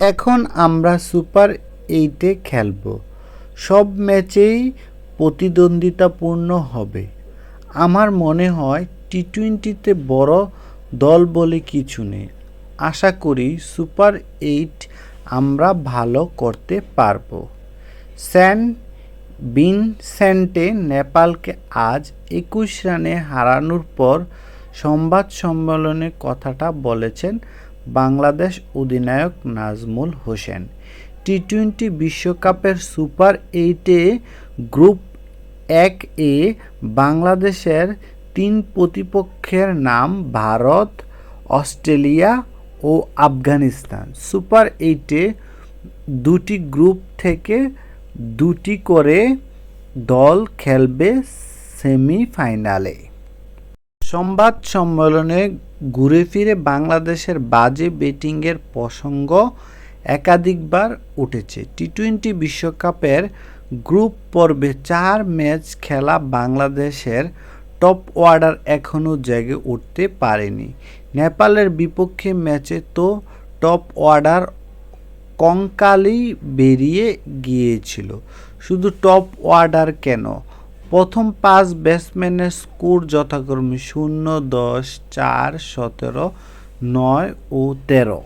এখন আমরা সুপার এইটে খেলব। সব ম্যাচেই প্রতিদ্বন্দ্বিতাপূর্ণ হবে। আমার মনে হয় টি টোয়েন্টিতে বড় দল বলে কিছু নেই। আশা করি সুপার এইট আমরা ভালো করতে পারব। স্যান ভিনসেন্টে নেপালকে আজ একুশ রানে হারানোর পর সংবাদ সম্মেলনে কথাটা বলেছেন বাংলাদেশ অধিনায়ক নাজমুল হোসেন। টি টোয়েন্টি বিশ্বকাপের সুপার এইটে গ্রুপ এক এ বাংলাদেশের তিন প্রতিপক্ষের নাম ভারত, অস্ট্রেলিয়া ও আফগানিস্তান। সুপার এইটে দুটি গ্রুপ থেকে দুটি করে দল খেলবে সেমিফাইনালে। সংবাদ সম্মেলনে ঘুরে ফিরে বাংলাদেশের বাজে ব্যাটিংয়ের প্রসঙ্গ একাধিকবার উঠেছে। টি টোয়েন্টি বিশ্বকাপের গ্রুপ পর্বে চার ম্যাচ খেলা বাংলাদেশের টপ অর্ডার এখনও জেগে উঠতে পারেনি। নেপালের বিপক্ষে ম্যাচে তো টপ অর্ডার কঙ্কালেই বেরিয়ে গিয়েছিল। শুধু টপ অর্ডার কেন? প্রথম পাঁচ ব্যাটসম্যানের স্কোর যথাক্রমে শূন্য দশ চার সতেরো নয় ও তেরো।